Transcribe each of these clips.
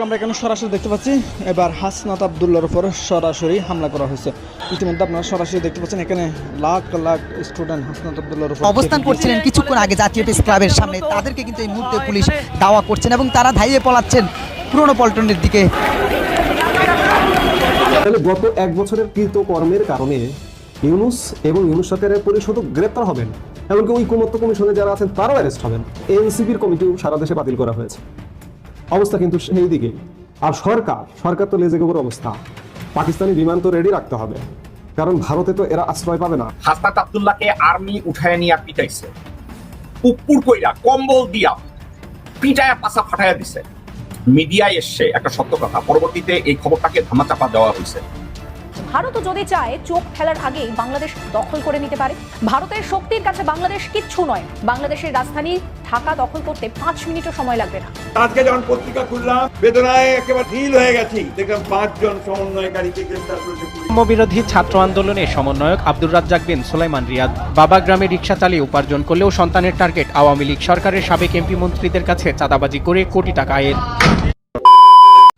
আমরা এখানে সরাসরি দেখতে পাচ্ছি এবার হাসনাত আবদুল্লার উপর সরাসরি হামলা করা হয়েছে। ইতিমধ্যে আপনারা সরাসরি দেখতে পাচ্ছেন এখানে লাখ লাখ স্টুডেন্ট হাসনাত আবদুল্লার উপর অবস্থান করছিলেন কিছুক্ষণ আগে জাতীয় প্রেস ক্লাবের সামনে। তাদেরকে কিন্তু এই মুহূর্তে পুলিশ দাওয়া করছেন এবং তারা ধাইয়ে পলাচ্ছেন পুরনো পল্টনের দিকে। তাহলে গত এক বছরের কৃত কর্মের কারণে ইউনুস এবং ইউনুস সরকারের পরিষদও গ্রেপ্তার হবেন এমনকি ঐকমত্য কমিশনে যারা আছেন তারাও অ্যারেস্ট হবেন। এনসিপির কমিটিও সারা দেশে বাতিল করা হয়েছে। অবস্থা কিন্তু সেই দিকে। আর সরকার সরকার তো লেজে গোবর অবস্থা। পাকিস্তানি বিমান তো রেডি রাখতে হবে। কারণ ভারতে তো এরা আশ্রয় পাবে না। হাসনাত আবদুল্লাহকে আর্মি উঠায় নিয়ে পিটাইছে। কুকুর কইরা, কম্বল দিয়া পিটায়া পাশা ফাটাইয়া দিছে। মিডিয়ায় এসছে একটা সত্য কথা, পরবর্তীতে এই খবরটাকে ধামাচাপা দেওয়া হয়েছে ভারতও যদি চায় চোখ ফেলার আগেই বাংলাদেশ দখল করে নিতে পারে। ভারতের শক্তির কাছে বাংলাদেশ কিচ্ছু নয়। বাংলাদেশের রাজধানী ঢাকা দখল করতে পাঁচ মিনিটও সময় লাগবে না। আজকে যখন পত্রিকা খুললাম বেদনায় একেবারে ঢিল হয়ে গেছি। দেখলাম পাঁচজন সমন্বয়কারীকে গ্রেফতার করেছে বিরোধী ছাত্র আন্দোলনের সমন্বয়ক আব্দুর রাজ্জাক বিন সুলাইমান রিয়াদ বাবা গ্রামে রিক্সা চালিয়ে উপার্জন করলেও সন্তানের টার্গেট আওয়ামী লীগ সরকারের সাবেক এমপি মন্ত্রীদের কাছে চাঁদাবাজি করে কোটি টাকা আয়ের।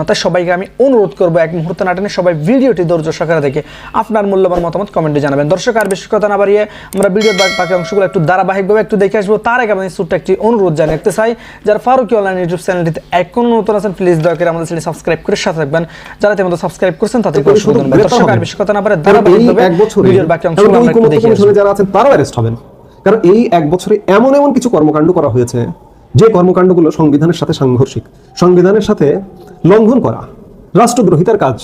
তাই সবাইকে আমি অনুরোধ করব এক মুহূর্ত নাটনে সবাই ভিডিওটি ধৈর্য সহকারে দেখে আপনার মূল্যবান মতামত কমেন্টে জানাবেন। দর্শক আর বেশি কথা না বাড়িয়ে আমরা ভিডিওর বাকি- অংশগুলো একটু ধারাবাহিকভাবে একটু দেখে আসব। তার আগে আমাদের ছোট্ট একটি অনুরোধ জানিয়ে রাখতে চাই যারা ফারুকি অনলাইন ইউটিউব চ্যানেলটিতে এখনও নতুন আছেন প্লিজ দয়া করে আমাদের চ্যানেল সাবস্ক্রাইব করে সাথে থাকবেন। যারা তেমন সাবস্ক্রাইব করছেন তাদের এরপরে শুধু ধন্যবাদ। দর্শক আর বেশি কথা না বাড়িয়ে ধারাবাহিকভাবে ভিডিওর বাকি অংশগুলো আমরা একটু দেখে যারা আছেন তারাও অ্যারেস্ট হবেন। কারণ এই এক বছরে এমন এমন কিছু কর্মকাণ্ড করা হয়েছে যে কর্মকাণ্ডগুলো সংবিধানের সাথে সাংঘর্ষিক। সংবিধানের সাথে লঙ্ঘন করা, রাষ্ট্রদ্রোহিতার কাজ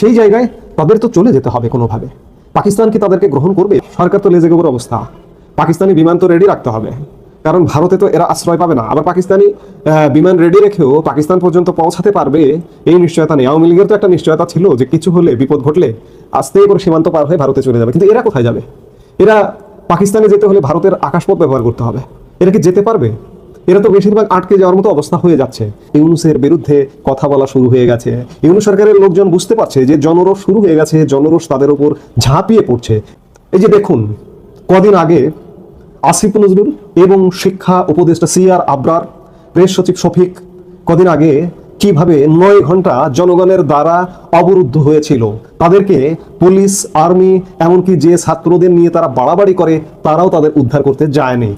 সেই জায়গায় তাদের তো চলে যেতে হবে কোনোভাবে। পাকিস্তান কি তাদেরকে গ্রহণ করবে? সরকার তো লেজে গোবর অবস্থা। পাকিস্তানি বিমান তো রেডি রাখতে হবে। কারণ ভারতে তো এরা আশ্রয় পাবে না। আবার পাকিস্তানি বিমান রেডি রেখেও পাকিস্তান পর্যন্ত পৌঁছাতে পারবে, এই নিশ্চয়তা নেই। আওয়ামী লীগের তো একটা নিশ্চয়তা ছিল যে কিছু হলে বিপদ ঘটলে আস্তে করে সীমান্ত পার হয়ে ভারতে চলে যাবে। কিন্তু এরা কোথায় যাবে? এরা পাকিস্তানে যেতে হলে ভারতের আকাশপথ ব্যবহার করতে হবে। এরা কি যেতে পারবে? এরা তো বেশিরভাগ আটকে যাওয়ার মতো অবস্থা হয়ে যাচ্ছে। ইউনুসের বিরুদ্ধে কথা বলা শুরু হয়ে গেছে। ইউনুস সরকারের লোকজন বুঝতে পারছে যে জনরোষ শুরু হয়ে গেছে, জনরোষ তাদের উপর ঝাঁপিয়ে পড়ছে। এই যে দেখুন, কদিন আগে আসিফ নজরুল এবং শিক্ষা উপদেষ্টা সিআর আবরার, প্রেস সচিব শফিক, কদিন আগে কীভাবে নয় ঘণ্টা জনগণের দ্বারা অবরুদ্ধ হয়েছিল। তাদেরকে পুলিশ, আর্মি, এমনকি যে ছাত্রদের নিয়ে তারা বাড়াবাড়ি করে, তারাও তাদের উদ্ধার করতে যায়নি।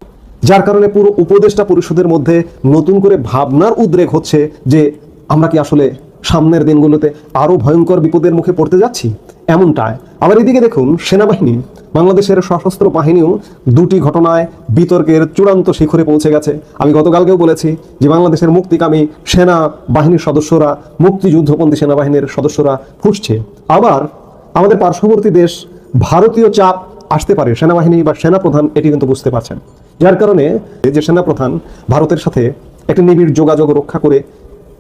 যার কারণে পুরো উপদেষ্টা পরিষদের মধ্যে নতুন করে ভাবনার উদ্রেক হচ্ছে যে আমরা কি আসলে সামনের দিনগুলোতে আরও ভয়ঙ্কর বিপদের মুখে পড়তে যাচ্ছি? এমনটায় আবার এদিকে দেখুন, সেনাবাহিনী, বাংলাদেশের সশস্ত্র বাহিনীও দুটি ঘটনায় বিতর্কের চূড়ান্ত শিখরে পৌঁছে গেছে। আমি গতকালকেও বলেছি যে বাংলাদেশের মুক্তিকামী সেনা বাহিনীর সদস্যরা, মুক্তিযুদ্ধপন্থী সেনাবাহিনীর সদস্যরা ফুসছে আবার আমাদের পার্শ্ববর্তী দেশ ভারতীয় চাপ আসতে পারে। সেনাবাহিনী বা সেনাপ্রধান এটি কিন্তু বুঝতে পারছেন। যার কারণে যে সেনাপ্রধান ভারতের সাথে একটা নিবিড় যোগাযোগ রক্ষা করে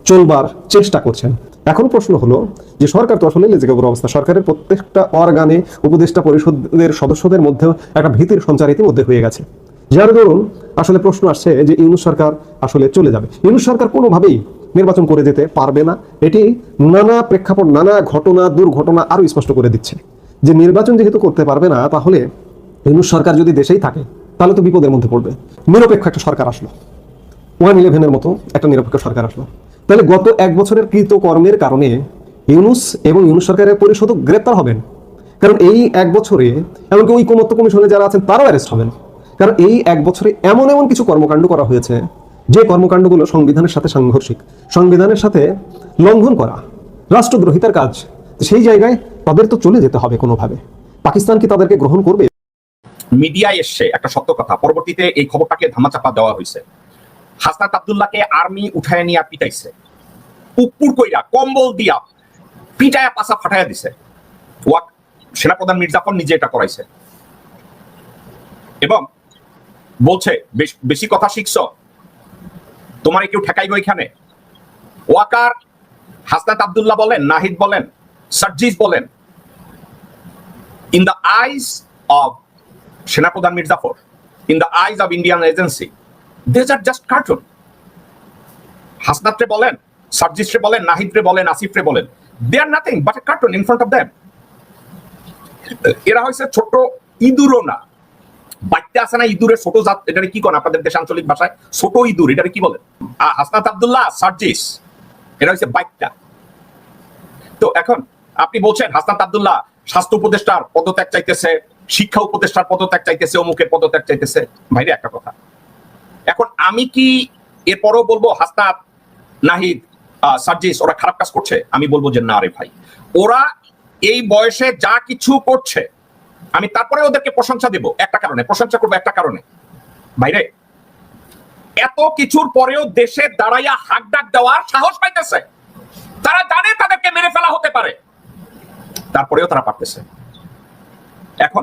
চলবার চেষ্টা করছেন। এখন প্রশ্ন হলো যে সরকার তো আসলে লেজেগেবর অবস্থা। সরকারের প্রত্যেকটা অর্গানে উপদেষ্টা পরিষদের সদস্যদের মধ্যেও একটা ভীতির সঞ্চার ইতিমধ্যে হয়ে গেছে। যার দরুন আসলে প্রশ্ন আসছে যে ইউনুস সরকার আসলে চলে যাবে। ইউনুস সরকার কোনোভাবেই নির্বাচন করে যেতে পারবে না। এটি নানা প্রেক্ষাপট, নানা ঘটনা, দুর্ঘটনা আরও স্পষ্ট করে দিচ্ছে। যে নির্বাচন যেহেতু করতে পারবে না, তাহলে ইউনুস সরকার যদি দেশেই থাকে তাহলে তো বিপদের মধ্যে পড়বে। নিরপেক্ষ একটা সরকার আসলো। ওয়ান ইলেভেনের মতো একটা নিরপেক্ষ সরকার আসলো। তাহলে গত এক বছরের কৃত কর্মের কারণে ইউনুস এবং ইউনুস সরকারের পরিষদও গ্রেপ্তার হবেন। কারণ এই এক বছরে, এমনকি ওই ঐকমত্য কমিশনে যারা আছেন, তারাও অ্যারেস্ট হবেন। কারণ এই এক বছরে এমন এমন কিছু কর্মকাণ্ড করা হয়েছে, যে কর্মকাণ্ডগুলো সংবিধানের সাথে সাংঘর্ষিক। সংবিধানের সাথে লঙ্ঘন করা, রাষ্ট্রদ্রোহিতার কাজ, সেই জায়গায় তাদের তো চলে যেতে হবে কোনোভাবে। পাকিস্তান কি তাদেরকে গ্রহণ করবে? মিডিয়ায় এসছে একটা সত্য কথা, পরবর্তীতে এই খবরটাকে ধামাচাপা দেওয়া হয়েছে। হাসনাত আব্দুল্লাহকে আর্মি উঠায় নিয়ে পিটাইছে। উপ্পুর কইরা, কম্বল দিয়া পিটায়া পাশা ফাটায়া দিছে। ওয়াক, সেনাপ্রধান মির্জাফর নিজে এটা করাইছে। এবং বলছে, বেশ- বেশি কথা শিখছ। তোমার কেউ ঠেকাইব এখানে? ওয়াকার হাসনাত আব্দুল্লাহ বলেন, নাহিদ বলেন, সার্জিস বলেন ইন দ্য আইস অফ সেনাপ্রধান Mir Jafar in the eyes of Indian agency these are just cartoon হাসনাত্রে বলেন, সার্জিসরে বলেন, নাহিদরে বলেন, আসিফরে বলেন they are nothing but a cartoon in front of them এরা হয়েছে ছোট ইঁদুরও না। বাচ্চা আছে না ইঁদুরের ছোট জাত এটা কি কোন আপনাদের দেশে আঞ্চলিক ভাষায়? ছোট ইঁদুর এটা কি বলেন? হাসনাত আব্দুল্লাহ, সার্জিস এটা হচ্ছে বাচ্চা তো এখন আপনি বলছেন, হাসনাত আব্দুল্লাহ, স্বাস্থ্য উপদেষ্টার পদত্যাগ চাইতেছে শিক্ষা উপদেষ্টার পদত্যাগ চাইতেছে, অমুকের পদত্যাগ চাইতেছে। ভাইরে, একটা কথা। এখন আমি কি এরপরও বলব, হাসনাত, নাহিদ সার্জিস, ওরা খারাপ কাজ করছে? আমি বলব যে না রে ভাই। ওরা এই বয়সে যা কিছু করছে, আমি তারপরে ওদেরকে প্রশংসা দেব, একটা কারণে। প্রশংসা করব একটা কারণে। ভাইরে, এত কিছুর পরেও দেশে দাঁড়াইয়া হাক ডাক দেওয়ার সাহস পাইতেছে। তারা জানে তাদেরকে মেরে ফেলা হতে পারে। তারপরেও তারা পারতেছে। এখন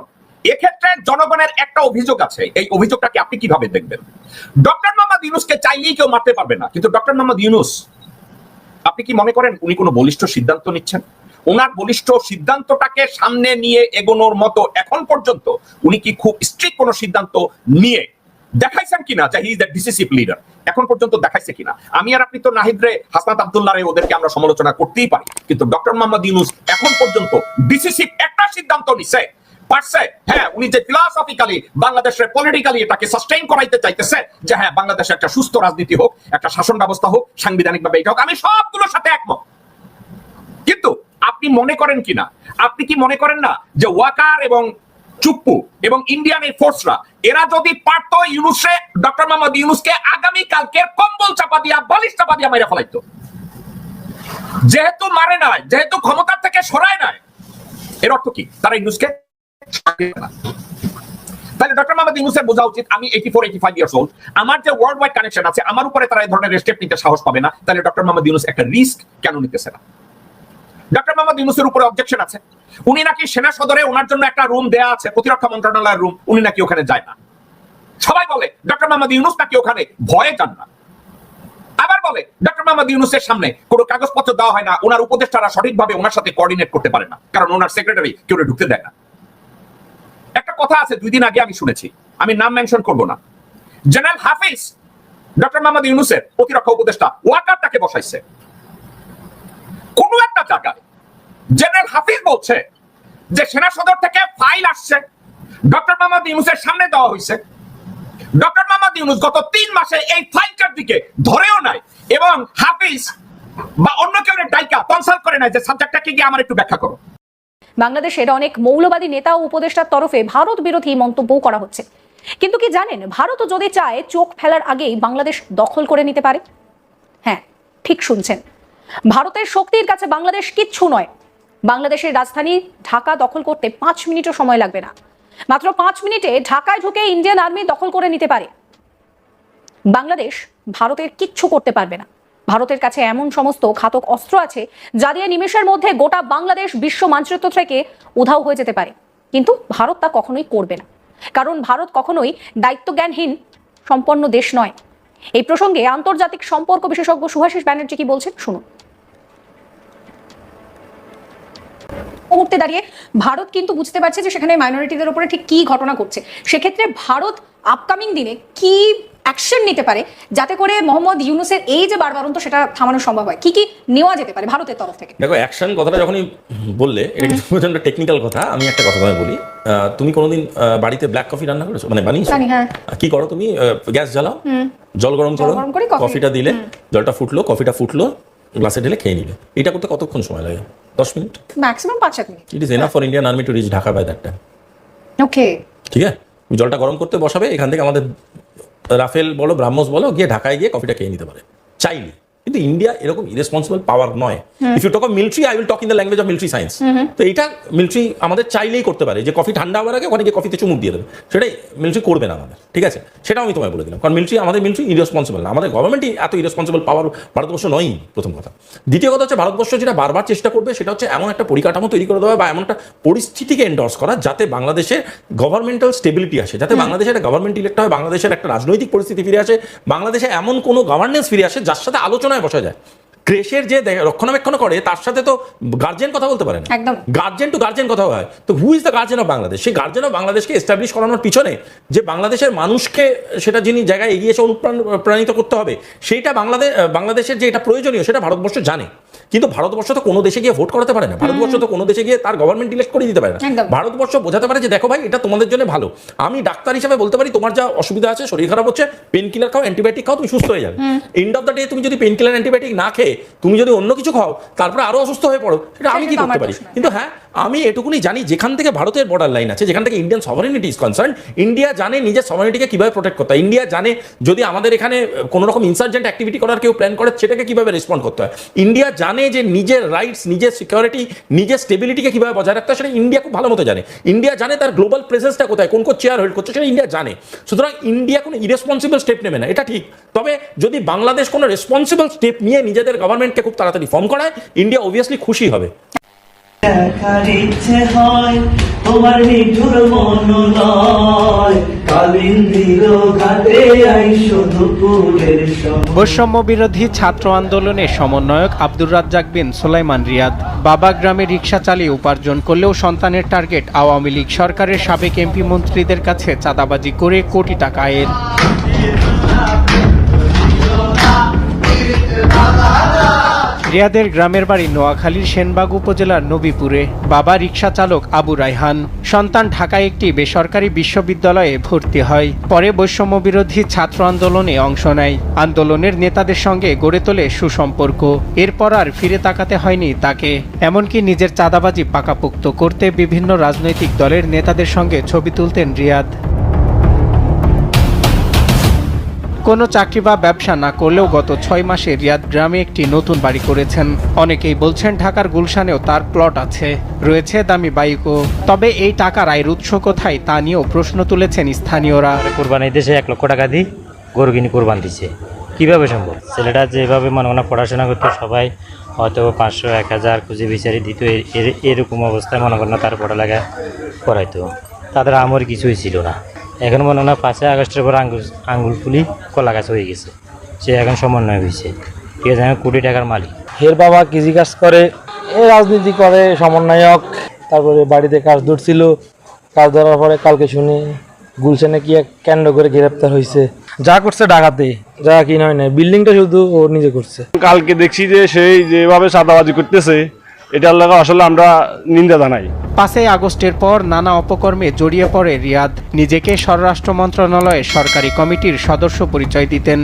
এক্ষেত্রে জনগণের একটা অভিযোগ আছে। এই অভিযোগটাকে আপনি কীভাবে দেখবেন? ডক্টর মোহাম্মদ ইউনুসকে চাইলেই কেউ মারতে পারবে না, কিন্তু ডক্টর মোহাম্মদ ইউনুস, আপনি কি মনে করেন উনি কোনো বলিষ্ঠ সিদ্ধান্ত নিচ্ছেন? ওনার বলিষ্ঠ সিদ্ধান্তটাকে সামনে নিয়ে এগোনোর মতো এখন পর্যন্ত উনি কি খুব স্ট্রিক্ট কোনো সিদ্ধান্ত নিয়ে দেখাইছেন কিনা যে he is the decisive leader এখন পর্যন্ত দেখাইছে কিনা? আমি আর আপনি তো নাহিদরে হাসনাত আব্দুল্লাহ রে ওদেরকে আমরা সমালোচনা করতেই পারি, কিন্তু ডক্টর মোহাম্মদ ইউনুস এখন পর্যন্ত ডিসিসিভ একটা সিদ্ধান্ত নিছে। পারছে? হ্যাঁ উনি যে ফিলসফিক্যালি বাংলাদেশের পলিটিক্যালি এটাকে সাস্টেইন করাইতে চাইতেছে, যে হ্যাঁ বাংলাদেশে একটা সুস্থ রাজনীতি হোক, একটা শাসন ব্যবস্থা হোক সাংবিধানিক ভাবে এটা হোক, আমি সবগুলোর সাথে একমত। কিন্তু আপনি মনে করেন কিনা? আপনি কি মনে করেন না যে ওয়াকার এবং চুপ্পু এবং ইন্ডিয়ান এই ফোর্সরা এরা যদি পারত ইউনুসে, ডক্টর মোহাম্মদ ইউনুসকে আগামী কালকে কম্বল চাপা দিয়া, বালিশ চাপা দিয়া মেরে ফেলাইতো? যেহেতু মারে নাই, যেহেতু ক্ষমতার থেকে সরায় নাই, এর অর্থ কি? তারা ইউনুসকে। তাহলে ডক্টর মোহাম্মদ ইউনুসের বোঝা উচিত, আমি eighty four eighty five years old আমার যে ওয়ার্ল্ড ওয়াইড কানেকশন আছে, আমার উপরে তারা এই ধরনের স্টেপ নিতে সাহস পাবে না। তাহলে ডক্টর একটা রিস্ক কেন নিতেছে না? ডক্টর উপরে অবজেকশন আছে। উনি নাকি সেনা সদরে ওনার জন্য একটা রুম দেয়া আছে, প্রতিরক্ষা মন্ত্রণালয়ের রুম উনি নাকি ওখানে যায় না। সবাই বলে ডক্টর মোহাম্মদ ইউনুস নাকি ওখানে ভয়ে যান না। আবার বলে ডক্টর মোহাম্মদ ইউনুসের সামনে কোনো কাগজপত্র দেওয়া হয় না, ওনার উপদেষ্টারা সঠিকভাবে ওনার সাথে কোঅর্ডিনেট করতে পারে না, কারণ ওনার সেক্রেটারি কেউ ঢুকতে দেয় না। কথা আছে, দুই দিন আগে আমি শুনেছি। আমি নাম মেনশন করব না। জেনারেল হাফিজ, ডক্টর মোহাম্মদ ইউনুসের প্রতিরক্ষা উপদেষ্টা ওয়াকারটাকে বসাইছে। কোন একটা জায়গায় জেনারেল হাফিজ বলছে যে সেনা সদর থেকে ফাইল আসছে, ডক্টর মোহাম্মদ ইউনুসের সামনে দেওয়া হয়েছে ডক্টর মোহাম্মদ ইউনুস গত তিন মাসে এই ফাইলটার দিকে ধরেও নাই এবং হাফিজ বা অন্য কেউ ডাইকা কনসাল্ট করে নাই যে সাবজেক্টটাকে গিয়ে আমার একটু ব্যাখ্যা করো। বাংলাদেশের অনেক মৌলবাদী নেতা ও উপদেষ্টার তরফে ভারত বিরোধী মন্তব্য করা হচ্ছে। কিন্তু কি জানেন, ভারত যদি চায় চোখ ফেলার আগেই বাংলাদেশ দখল করে নিতে পারে? হ্যাঁ ঠিক শুনছেন। ভারতের শক্তির কাছে বাংলাদেশ কিচ্ছু নয়। বাংলাদেশের রাজধানী ঢাকা দখল করতে পাঁচ মিনিটও সময় লাগবে না। মাত্র পাঁচ মিনিটে ঢাকায় ঢুকে ইন্ডিয়ান আর্মি দখল করে নিতে পারে। বাংলাদেশ ভারতের কিচ্ছু করতে পারবে না। ভারতের কাছে এমন সমস্ত ঘাতক অস্ত্র আছে যা দিয়ে নিমেষের মধ্যে গোটা বাংলাদেশ বিশ্ব মানচিত্র থেকে উধাও হয়ে যেতে পারে। কিন্তু ভারত তা কখনোই করবে না। কারণ ভারত কখনোই দায়িত্বজ্ঞানহীন সম্পন্ন দেশ নয়। এই প্রসঙ্গে আন্তর্জাতিক সম্পর্ক বিশেষজ্ঞ সুভাষিস ব্যানার্জি কি বলছেন শুনুন। মুহূর্তে দাঁড়িয়ে ভারত কিন্তু বুঝতে পারছে যে সেখানে মাইনরিটিদের উপরে ঠিক কি ঘটনা ঘটছে। সেক্ষেত্রে ভারত আপকামিং দিনে কি অ্যাকশন নিতে পারে যাতে করে মোহাম্মদ ইউনুসের এই যে বারবারন্ত সেটা থামানো সম্ভব হয়। কি কি নেওয়া যেতে পারে ভারতের তরফ থেকে? দেখো অ্যাকশন কথাটা যখনই বললে এটা কিন্তু প্রচণ্ড টেকনিক্যাল কথা। আমি একটা কথা তোমায় বলি। তুমি কোনোদিন বাড়িতে ব্ল্যাক কফি রান্না করেছ? মানে বানিয়েছো? হ্যাঁ। কি করো তুমি? গ্যাস জ্বালাও। জল গরম করো। গরম করে কফিটা দিলে জলটা ফুটলো কফিটা ফুটলো গ্লাসে ঢেলে খেয়ে নিলে। এটা করতে কতক্ষণ সময় লাগে? দশ মিনিট? ম্যাক্সিমাম পাঁচ সাত minute. It is enough for Indian army to reach Dhaka by that time okay ঠিক আছে? জলটা গরম করতে বসাবে এখান থেকে আমাদের রাফেল বলো ব্রাহ্মস বলো গিয়ে ঢাকায় গিয়ে কফিটা খেয়ে নিতে পারে। চাইলে। কিন্তু ইন্ডিয়া এরকম ইরেসপন্সিবল পাওয়ার নয়। If you talk of military I will talk in the language of military science তো এটা মিলিটারি আমাদের চাইলেই করতে পারে। যে কফি ঠান্ডা হওয়ার আগে ওখানে গিয়ে কফিতে চুমুক দিয়ে দেবে। সেটাই মিলিটারি করবে না আমাদের। ঠিক আছে? সেটাও আমি তোমায় বলে দিলাম। কারণ মিলিটারি আমাদের মিলিটারি ইরেসপন্সিবল না। আমাদের গভর্নমেন্টই এত ইরেসপন্সিবল পাওয়ার ভারতবর্ষ নয়ই প্রথম কথা। দ্বিতীয় কথা হচ্ছে ভারতবর্ষ যেটা বারবার চেষ্টা করবে সেটা হচ্ছে এমন একটা পরিকাঠামো তৈরি করে দেওয়া বা এমন একটা পরিস্থিতিকে এন্ডোর্স করা যাতে বাংলাদেশের গভর্নমেন্টাল স্টেবিলিটি আসে যাতে বাংলাদেশের একটা গভর্নমেন্ট ইলেক্ট হয় বাংলাদেশের একটা রাজনৈতিক পরিস্থিতি ফিরে আসে বাংলাদেশে এমন কোনো গভর্নেন্স ফিরে আসে যার সাথে বসা যায়। ক্রেশের যে রক্ষণাবেক্ষণ করে তার সাথে তো গার্জেন কথা বলতে পারে না। একদম। গার্জেন টু গার্জেন কথা হয়। তো who is the guardian of Bangladesh সেই গার্জেন অফ বাংলাদেশকে এস্টাবলিশ করানোর পিছনে যে বাংলাদেশের মানুষকে সেটা যিনি জায়গায় এগিয়ে এসে অনুপ্রাণিত করতে হবে সেইটা বাংলাদেশ বাংলাদেশের যে এটা প্রয়োজনীয় সেটা ভারতবর্ষ জানে। কিন্তু ভারতবর্ষ তো কোনো দেশে গিয়ে ভোট করাতে পারে না। ভারতবর্ষ তো কোনো দেশে গিয়ে তার গভর্নমেন্ট ইলেক্ট করে দিতে পারে না। ভারতবর্ষ বোঝাতে পারে যে দেখো ভাই এটা তোমাদের জন্য ভালো। আমি ডাক্তার হিসেবে বলতে পারি তোমার যা অসুবিধা আছে শরীর খারাপ হচ্ছে পেন কিলার খাও অ্যান্টিবায়োটিক খাও তুমি সুস্থ হয়ে যাবে। এন্ড অফ দ্য ডে তুমি যদি পেন কিলার অ্যান্টিবায়োটিক না খেয়ে তুমি যদি অন্য কিছু খাও তারপরে আরও অসুস্থ হয়ে পড়ো সেটা আমি কি করতে পারি? কিন্তু হ্যাঁ আমি এটুকুনি জানি যেখান থেকে ভারতের বর্ডার লাইন আছে যেখান থেকে Indian sovereignty is concern India জানে নিজের সভারিনিটিকে কীভাবে প্রোটেক্ট করতে হয়। ইন্ডিয়া জানে যদি আমাদের এখানে কোনো রকম ইনসার্জেন্ট অ্যাক্টিভিটি করার কেউ প্ল্যান করে সেটাকে কীভাবে রেসপন্ড করতে হয়? ইন্ডিয়া জানে যে নিজের রাইটস নিজের সিকিউরিটি নিজের স্টেবিলিটিকে কীভাবে বজায় রাখতে হয় সেটা ইন্ডিয়া খুব ভালো মতো জানে। ইন্ডিয়া জানে তার গ্লোবাল প্রেসেন্সটা কোথায় কোন কোন চেয়ার হোল্ড করছে সেটা ইন্ডিয়া জানে। সুতরাং ইন্ডিয়া কোনো ইরেসপন্সিবল স্টেপ নেবে না এটা ঠিক। তবে যদি বাংলাদেশ কোনো রেসপন্সিবল স্টেপ নিয়ে নিজেদের গভর্নমেন্টকে খুব তাড়াতাড়ি ফর্ম করায়, ইন্ডিয়া অবভিয়াসলি খুশি হবে। বৈষম্য বিরোধী ছাত্র আন্দোলনের সমন্বয়ক আব্দুর রাজ্জাক বিন সোলাইমান রিয়াদ। বাবা গ্রামে রিক্সা চালিয়ে উপার্জন করলেও সন্তানের টার্গেট আওয়ামী লীগ সরকারের সাবেক এমপি মন্ত্রীদের কাছে চাঁদাবাজি করে কোটি টাকা আয়ের। রিয়াদের গ্রামের বাড়ি নোয়াখালীর সেনবাগ উপজেলার নবীপুরে। বাবা রিক্সা চালক আবু রায়হান। সন্তান ঢাকায় একটি বেসরকারি বিশ্ববিদ্যালয়ে ভর্তি হয়। পরে বৈষম্য বিরোধী ছাত্র আন্দোলনে অংশ নেয়। আন্দোলনের নেতাদের সঙ্গে গড়ে তোলে সুসম্পর্ক। এরপর আর ফিরে তাকাতে হয়নি তাকে। এমনকি নিজের চাঁদাবাজি পাকাপোক্ত করতে বিভিন্ন রাজনৈতিক দলের নেতাদের সঙ্গে ছবি তুলতেন রিয়াদ। কোনো চাকরি বা ব্যবসা না করলেও গত ছয় মাসে রিয়াদ গ্রামে একটি নতুন বাড়ি করেছেন। অনেকেই বলছেন ঢাকার গুলশানেও তার প্লট আছে। রয়েছে দামি বাইকও। তবে এই টাকার আয়ের উৎস কোথায় তা নিয়েও প্রশ্ন তুলেছেন স্থানীয়রা। কোরবানি দেশে এক লক্ষ টাকা দিয়ে গরু কিনে কোরবান দিচ্ছে কীভাবে সম্ভব? ছেলেটা যেভাবে মনে মনে পড়াশোনা করতো, সবাই হয়তো পাঁচশো, এক হাজার খুঁজে বিচারি দিত এর- এরকম অবস্থায় মনে করেন তার পড়ালেখা করাইতো। তাদের আমার কিছুই ছিল না। এখন মনে হয় পাঁচই আগস্টের পর আঙ্গুল আঙ্গুল ফুলি কলা গাছ হয়ে গেছে। সে এখন সমন্বয় হয়েছে। ঠিক আছে এখন কোটি টাকার মালিক। এর বাবা কৃষি কাজ করে এ রাজনীতি করে সমন্বয়ক তারপরে বাড়িতে কাজ ধরছিল। কাজ ধরার পরে কালকে শুনি গুলশানে কি এক কেন্দ্র করে গ্রেপ্তার হয়েছে। যা করছে ডাকাতে যা কি নয় না বিল্ডিংটা শুধু ও নিজে করছে। কালকে দেখছি যে সেই যেভাবে চাঁদাবাজি করতেছে এটার লাগা আসলে আমরা নিন্দা জানাই। পাঁচই আগস্টের পর নানা অপকর্মে জড়িয়ে পড়ে রিয়াদ। নিজেকে স্বরাষ্ট্র মন্ত্রণালয়ের সরকারি কমিটির সদস্য পরিচয় দিতেন।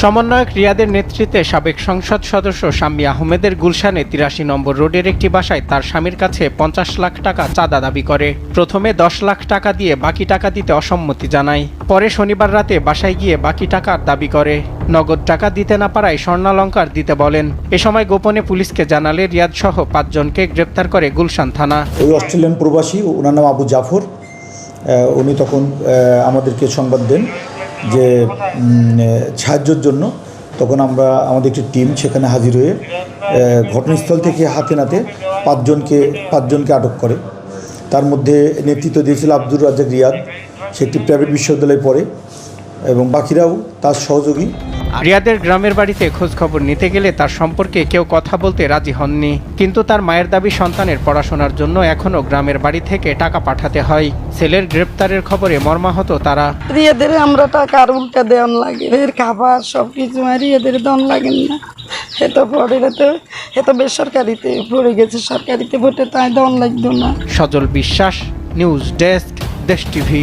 সমন্বয়ক রিয়াদের নেতৃত্বে সাবেক সংসদ সদস্য শাম্মী আহমেদের গুলশানে তিরাশি নম্বর রোডের একটি বাসায় তার স্বামীর কাছে পঞ্চাশ লাখ টাকা চাঁদা দাবি করে। প্রথমে দশ লাখ টাকা দিয়ে বাকি টাকা দিতে অসম্মতি জানায়। পরে শনিবার রাতে বাসায় গিয়ে বাকি টাকার দাবি করে। নগদ টাকা দিতে না পারায় স্বর্ণালঙ্কার দিতে বলেন। এ সময় গোপনে পুলিশকে জানালে রিয়াদ সহ পাঁচজনকে গ্রেপ্তার করে গুলশান থানা। ওই অস্ট্রেলিয়ান প্রবাসী, ওনার নাম আবু জাফর। উনি তখন আমাদেরকে সংবাদ দেন। যে সাহায্যর জন্য তখন আমরা আমাদের একটি টিম সেখানে হাজির হয়ে ঘটনাস্থল থেকে হাতে নাতে পাঁচজনকে পাঁচজনকে আটক করে। তার মধ্যে নেতৃত্ব দিয়েছিল আব্দুর রাজ্জাক রিয়াদ। সে একটি প্রাইভেট বিশ্ববিদ্যালয়ে পড়ে এবং বাকিরাও তার সহযোগী। রিয়াদের গ্রামের বাড়িতে খোঁজ খবর নিতে গেলে তার সম্পর্কে কেউ কথা বলতে রাজি হননি। কিন্তু তার মায়ের দাবি সন্তানের পড়াশোনার জন্য এখনও গ্রামের বাড়ি থেকে টাকা পাঠাতে হয়। ছেলের গ্রেপ্তারের খবরে মর্মাহত তারা। এদের আমরা টাকা আর উল্টা দেওয়ান লাগে। এর খাবার সব কিছু মারি এদের দন লাগেন না। পড়ে তো বেসরকারিতে পড়ে গেছে সরকারিতে ভোটে তাই দন লাগতো না। সজল বিশ্বাস নিউজ ডেস্ক দেশ টিভি।